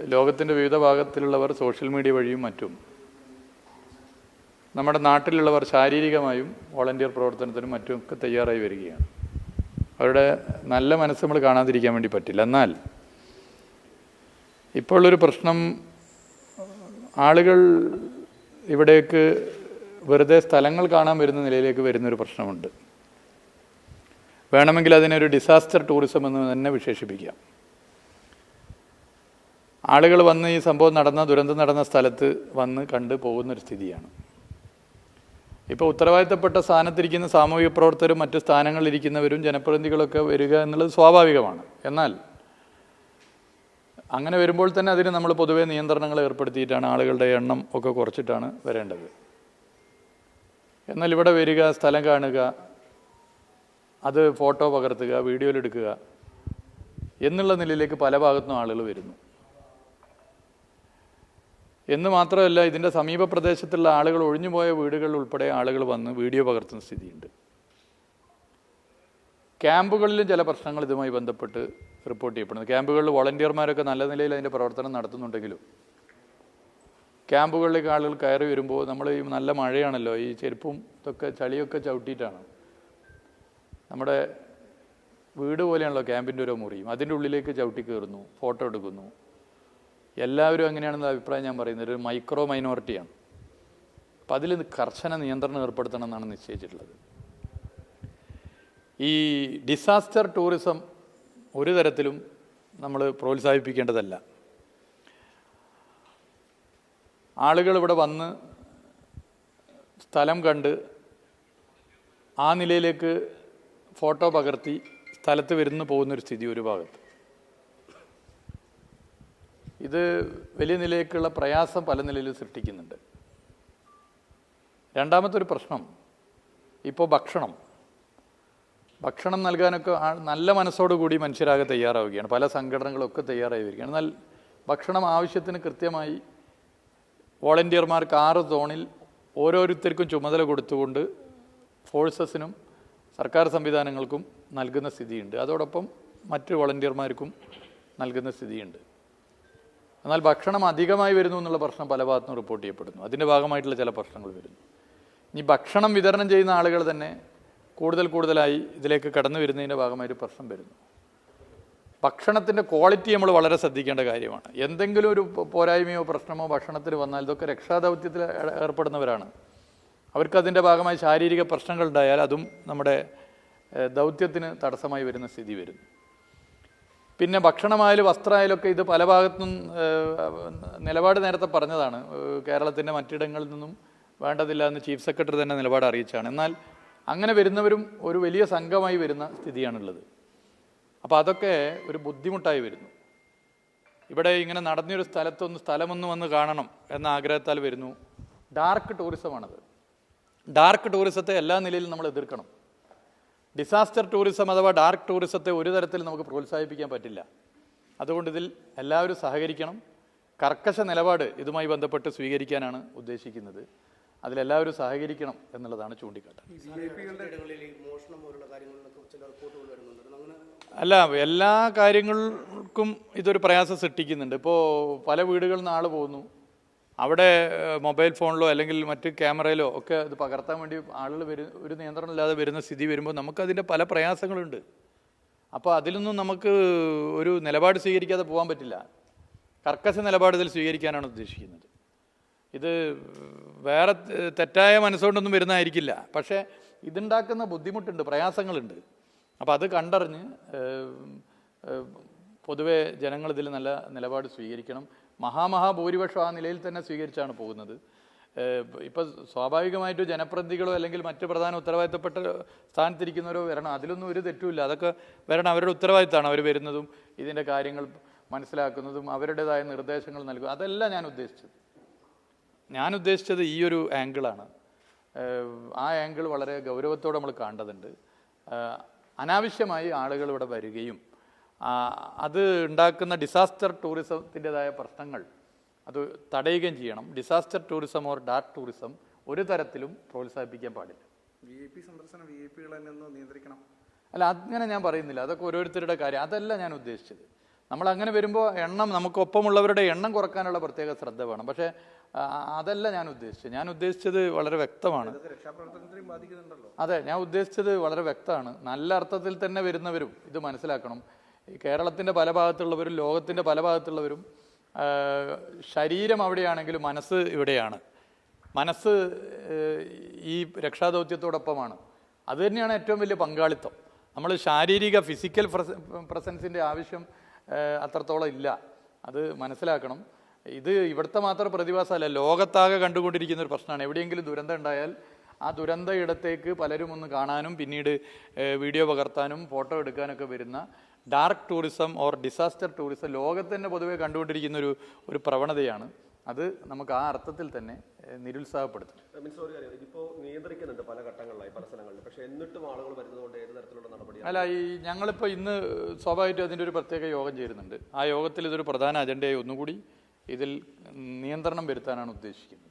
ലോകത്തിന്റെ വിവിധ ഭാഗത്തിലുള്ളവർ social media വഴിയും മറ്റും. നമ്മുടെ നാട്ടിലുള്ളവർ ശാരീരികമായും വോളണ്ടിയർ പ്രവർത്തനത്തിനും മറ്റുമൊക്കെ തയ്യാറായി വരികയാണ്. അവരുടെ നല്ല മനസ്സ് നമ്മൾ കാണാതിരിക്കാൻ വേണ്ടി പറ്റില്ല. എന്നാൽ ഇപ്പോൾ ഒരു പ്രശ്നം ആളുകൾ ഇവിടേക്ക് വെറുതെ സ്ഥലങ്ങൾ കാണാൻ വരുന്ന നിലയിലേക്ക് വരുന്നൊരു പ്രശ്നമുണ്ട്. വേണമെങ്കിൽ അതിനൊരു ഡിസാസ്റ്റർ ടൂറിസം എന്ന് തന്നെ വിശേഷിപ്പിക്കാം. ആളുകൾ വന്ന് ഈ സംഭവം നടന്ന ദുരന്തം നടന്ന സ്ഥലത്ത് വന്ന് കണ്ട് പോകുന്നൊരു സ്ഥിതിയാണ്. ഇപ്പോൾ ഉത്തരവാദിത്തപ്പെട്ട സ്ഥാനത്തിരിക്കുന്ന സാമൂഹിക പ്രവർത്തകരും മറ്റ് സ്ഥാനങ്ങളിലിരിക്കുന്നവരും ജനപ്രതിനിധികളൊക്കെ വരിക എന്നുള്ളത് സ്വാഭാവികമാണ്. എന്നാൽ അങ്ങനെ വരുമ്പോൾ തന്നെ അതിന് നമ്മൾ പൊതുവേ നിയന്ത്രണങ്ങൾ ഏർപ്പെടുത്തിയിട്ടാണ് ആളുകളുടെ എണ്ണം ഒക്കെ കുറച്ചിട്ടാണ് വരേണ്ടത്. എന്നാൽ ഇവിടെ വരിക സ്ഥലം കാണുക അത് ഫോട്ടോ പകർത്തുക വീഡിയോയിലെടുക്കുക എന്നുള്ള നിലയിലേക്ക് പല ഭാഗത്തുനിന്നും ആളുകൾ വരുന്നു. എന്ന് മാത്രമല്ല ഇതിന്റെ സമീപ പ്രദേശത്തുള്ള ആളുകൾ ഒഴിഞ്ഞുപോയ വീടുകളിൽ ഉൾപ്പെടെ ആളുകൾ വന്ന് വീഡിയോ പകർത്തുന്ന സ്ഥിതിയുണ്ട്. ക്യാമ്പുകളിലും ചില പ്രശ്നങ്ങൾ ഇതുമായി ബന്ധപ്പെട്ട് റിപ്പോർട്ട് ചെയ്യപ്പെടുന്നു. ക്യാമ്പുകളിൽ വോളണ്ടിയർമാരൊക്കെ നല്ല നിലയിൽ അതിന്റെ പ്രവർത്തനം നടത്തുന്നുണ്ടെങ്കിലും ക്യാമ്പുകളിലേക്ക് ആളുകൾ കയറി വരുമ്പോൾ നമ്മൾ ഈ നല്ല മഴയാണല്ലോ ഈ ചെരുപ്പും ഇതൊക്കെ ചളിയൊക്കെ ചവിട്ടിയിട്ടാണ്. നമ്മുടെ വീട് പോലെയാണല്ലോ ക്യാമ്പിന്റെ ഓരോ മുറിയും അതിന്റെ ഉള്ളിലേക്ക് ചവിട്ടി കയറുന്നു ഫോട്ടോ എടുക്കുന്നു. എല്ലാവരും അങ്ങനെയാണെന്ന അഭിപ്രായം ഞാൻ പറയുന്നത് ഒരു മൈക്രോ മൈനോറിറ്റിയാണ്. അപ്പം അതിൽ കർശന നിയന്ത്രണം ഏർപ്പെടുത്തണം എന്നാണ് നിശ്ചയിച്ചിട്ടുള്ളത്. ഈ ഡിസാസ്റ്റർ ടൂറിസം ഒരു തരത്തിലും നമ്മൾ പ്രോത്സാഹിപ്പിക്കേണ്ടതല്ല. ആളുകൾ ഇവിടെ വന്ന് സ്ഥലം കണ്ട് ആ നിലയിലേക്ക് ഫോട്ടോ പകർത്തി സ്ഥലത്ത് വരുന്നു പോകുന്നൊരു സ്ഥിതി ഒരു ഭാഗത്ത്. ഇത് വലിയ നിലയിലേക്കുള്ള പ്രയാസം പല നിലയിലും സൃഷ്ടിക്കുന്നുണ്ട്. രണ്ടാമത്തെ ഒരു പ്രശ്നം ഇപ്പോൾ ഭക്ഷണം. ഭക്ഷണം നൽകാനൊക്കെ നല്ല മനസ്സോടുകൂടി മനുഷ്യരാകെ തയ്യാറാവുകയാണ്. പല സംഘടനകളൊക്കെ തയ്യാറായി വരികയാണ് എന്നാൽ ഭക്ഷണം ആവശ്യത്തിന് കൃത്യമായി വോളണ്ടിയർമാർക്ക് ആറ് സോണിൽ ഓരോരുത്തർക്കും ചുമതല കൊടുത്തുകൊണ്ട് ഫോഴ്സസിനും സർക്കാർ സംവിധാനങ്ങൾക്കും നൽകുന്ന സ്ഥിതിയുണ്ട്. അതോടൊപ്പം മറ്റ് വോളണ്ടിയർമാർക്കും നൽകുന്ന സ്ഥിതിയുണ്ട്. എന്നാൽ ഭക്ഷണം അധികമായി വരുന്നു എന്നുള്ള പ്രശ്നം പല ഭാഗത്തും റിപ്പോർട്ട് ചെയ്യപ്പെടുന്നു. അതിന്റെ ഭാഗമായിട്ടുള്ള ചില പ്രശ്നങ്ങൾ വരുന്നു. ഇനി ഭക്ഷണം വിതരണം ചെയ്യുന്ന ആളുകൾ തന്നെ കൂടുതൽ കൂടുതലായി ഇതിലേക്ക് കടന്നു വരുന്നതിന്റെ ഭാഗമായിട്ട് പ്രശ്നം വരുന്നു. ഭക്ഷണത്തിന്റെ ക്വാളിറ്റി നമ്മൾ വളരെ ശ്രദ്ധിക്കേണ്ട കാര്യമാണ്. എന്തെങ്കിലും ഒരു പോരായ്മയോ പ്രശ്നമോ ഭക്ഷണത്തിന് വന്നാൽ ഇതൊക്കെ രക്ഷാദൗത്യത്തിൽ ഏർപ്പെടുന്നവരാണ്. അവർക്ക് അതിന്റെ ഭാഗമായി ശാരീരിക പ്രശ്നങ്ങൾ ഉണ്ടായാൽ അതും നമ്മുടെ ദൗത്യത്തിന് തടസ്സമായി വരുന്ന സ്ഥിതി വരുന്നു. പിന്നെ ഭക്ഷണമായാലും വസ്ത്രമായാലും ഒക്കെ ഇത് പല ഭാഗത്തും നിലപാട് നേരത്തെ പറഞ്ഞതാണ്. കേരളത്തിന്റെ മറ്റിടങ്ങളിൽ നിന്നും വേണ്ടതില്ല എന്ന് ചീഫ് സെക്രട്ടറി തന്നെ നിലപാട് അറിയിച്ചാണ് എന്നാൽ അങ്ങനെ വരുന്നവരും ഒരു വലിയ സംഘമായി വരുന്ന സ്ഥിതിയാണുള്ളത്. അപ്പോൾ അതൊക്കെ ഒരു ബുദ്ധിമുട്ടായി വരുന്നു. ഇവിടെ ഇങ്ങനെ നടന്നൊരു സ്ഥലത്തൊന്ന് സ്ഥലമൊന്ന് വന്ന് കാണണം എന്ന ആഗ്രഹത്താൽ വരുന്നു. ഡാർക്ക് ടൂറിസമാണത്. ഡാർക്ക് ടൂറിസത്തെ എല്ലാ നിലയിലും നമ്മൾ എതിർക്കണം. ഡിസാസ്റ്റർ ടൂറിസം അഥവാ ഡാർക്ക് ടൂറിസത്തെ ഒരു തരത്തിൽ നമുക്ക് പ്രോത്സാഹിപ്പിക്കാൻ പറ്റില്ല. അതുകൊണ്ട് ഇതിൽ എല്ലാവരും സഹകരിക്കണം. കർക്കശ നിലപാട് ഇതുമായി ബന്ധപ്പെട്ട് സ്വീകരിക്കാനാണ് ഉദ്ദേശിക്കുന്നത്. അതിലെല്ലാവരും സഹകരിക്കണം എന്നുള്ളതാണ് ചൂണ്ടിക്കാട്ടുന്നത് അല്ല എല്ലാ കാര്യങ്ങൾക്കും ഇതൊരു പ്രയാസം സൃഷ്ടിക്കുന്നുണ്ട്. ഇപ്പോൾ പല വീടുകളിൽ നിന്ന് ആൾ പോകുന്നു. അവിടെ മൊബൈൽ ഫോണിലോ അല്ലെങ്കിൽ മറ്റ് ക്യാമറയിലോ ഒക്കെ അത് പകർത്താൻ വേണ്ടി ആളുകൾ വരും ഒരു നിയന്ത്രണമില്ലാതെ വരുന്ന സ്ഥിതി വരുമ്പോൾ നമുക്കതിന്റെ പല പ്രയാസങ്ങളുണ്ട്. അപ്പോൾ അതിലൊന്നും നമുക്ക് ഒരു നിലപാട് സ്വീകരിക്കാതെ പോകാൻ പറ്റില്ല. കർക്കശ നിലപാട് ഇതിൽ സ്വീകരിക്കാനാണ് ഉദ്ദേശിക്കുന്നത്. ഇത് വേറെ തെറ്റായ മനസ്സുകൊണ്ടൊന്നും വരുന്നതായിരിക്കില്ല. പക്ഷേ ഇതുണ്ടാക്കുന്ന ബുദ്ധിമുട്ടുണ്ട് പ്രയാസങ്ങളുണ്ട്. അപ്പോൾ അത് കണ്ടറിഞ്ഞ് പൊതുവേ ജനങ്ങൾ ഇതിൽ നല്ല നിലപാട് സ്വീകരിക്കണം. മഹാമഹാഭൂരിപക്ഷം ആ നിലയിൽ തന്നെ സ്വീകരിച്ചാണ് പോകുന്നത്. ഇപ്പോൾ സ്വാഭാവികമായിട്ടും ജനപ്രതിനിധികളോ അല്ലെങ്കിൽ മറ്റ് പ്രധാന ഉത്തരവാദിത്തപ്പെട്ട സ്ഥാനത്തിരിക്കുന്നവരോ വരണം. അതിലൊന്നും ഒരു തെറ്റുമില്ല. അതൊക്കെ വരണം. അവരുടെ ഉത്തരവാദിത്തമാണ് അവർ വരുന്നതും ഇതിന്റെ കാര്യങ്ങൾ മനസ്സിലാക്കുന്നതും അവരുടേതായ നിർദ്ദേശങ്ങൾ നൽകും. അതല്ല ഞാൻ ഉദ്ദേശിച്ചത്. ഞാൻ ഉദ്ദേശിച്ചത് ഈ ഒരു ആംഗിളാണ്. ആ ആംഗിൾ വളരെ ഗൗരവത്തോടെ നമ്മൾ കാണേണ്ടതുണ്ട്. അനാവശ്യമായി ആളുകൾ ഇവിടെ വരികയും അത് ഉണ്ടാക്കുന്ന ഡിസാസ്റ്റർ ടൂറിസത്തിന്റെതായ പ്രശ്നങ്ങൾ അത് തടയുകയും ചെയ്യണം. Disaster tourism or dark tourism ഒരു തരത്തിലും പ്രോത്സാഹിപ്പിക്കാൻ പാടില്ല. വി ഐ പി സന്ദർശനം വി ഐ പികൾ തന്നെ നിയന്ത്രിക്കണം. അല്ല അങ്ങനെ ഞാൻ പറയുന്നില്ല. അതൊക്കെ ഓരോരുത്തരുടെ കാര്യം. അതല്ല ഞാൻ ഉദ്ദേശിച്ചത്. നമ്മൾ അങ്ങനെ വരുമ്പോൾ എണ്ണം നമുക്കൊപ്പമുള്ളവരുടെ എണ്ണം കുറക്കാനുള്ള പ്രത്യേക ശ്രദ്ധ വേണം. പക്ഷേ അതല്ല ഞാൻ ഉദ്ദേശിച്ചത്. ഞാൻ ഉദ്ദേശിച്ചത് വളരെ വ്യക്തമാണ്. അതെ ഞാൻ ഉദ്ദേശിച്ചത് വളരെ വ്യക്തമാണ്. നല്ല അർത്ഥത്തിൽ തന്നെ വരുന്നവരും ഇത് മനസ്സിലാക്കണം. കേരളത്തിന്റെ പല ഭാഗത്തുള്ളവരും ലോകത്തിന്റെ പല ഭാഗത്തുള്ളവരും ശരീരം അവിടെയാണെങ്കിലും മനസ്സ് ഇവിടെയാണ്. മനസ്സ് ഈ രക്ഷാദൗത്യത്തോടൊപ്പമാണ്. അത് തന്നെയാണ് ഏറ്റവും വലിയ പങ്കാളിത്തം. നമ്മൾ ശാരീരിക ഫിസിക്കൽ പ്രസൻസിന്റെ ആവശ്യം അത്രത്തോളം ഇല്ല. അത് മനസ്സിലാക്കണം. ഇത് ഇവിടുത്തെ മാത്രം പ്രതിഭാസമല്ല ലോകത്താകെ കണ്ടുകൊണ്ടിരിക്കുന്ന ഒരു പ്രശ്നമാണ്. എവിടെയെങ്കിലും ദുരന്തം ഉണ്ടായാൽ ആ ദുരന്ത ഇടത്തേക്ക് പലരും ഒന്ന് കാണാനും പിന്നീട് വീഡിയോ പകർത്താനും ഫോട്ടോ എടുക്കാനൊക്കെ വരുന്ന dark tourism or disaster tourism ലോകത്ത് തന്നെ പൊതുവെ കണ്ടുകൊണ്ടിരിക്കുന്ന ഒരു ഒരു പ്രവണതയാണ്. അത് നമുക്ക് ആ അർത്ഥത്തിൽ തന്നെ നിരുത്സാഹപ്പെടുത്തും. ഇതിപ്പോ നിയന്ത്രിക്കുന്നുണ്ട് പല ഘട്ടങ്ങളിലായി പല സ്ഥലങ്ങളിൽ പക്ഷെ എന്നിട്ടും ആളുകൾ വരുന്നതുകൊണ്ട് ഏത് തരത്തിലുള്ള നടപടി അല്ല ഈ ഞങ്ങളിപ്പോൾ ഇന്ന് സ്വാഭാവികമായിട്ടും അതിന്റെ ഒരു പ്രത്യേക യോഗം ചേരുന്നുണ്ട്. ആ യോഗത്തിൽ ഇതൊരു പ്രധാന അജണ്ടയായി ഒന്നുകൂടി ഇതിൽ നിയന്ത്രണം വരുത്താനാണ് ഉദ്ദേശിക്കുന്നത്.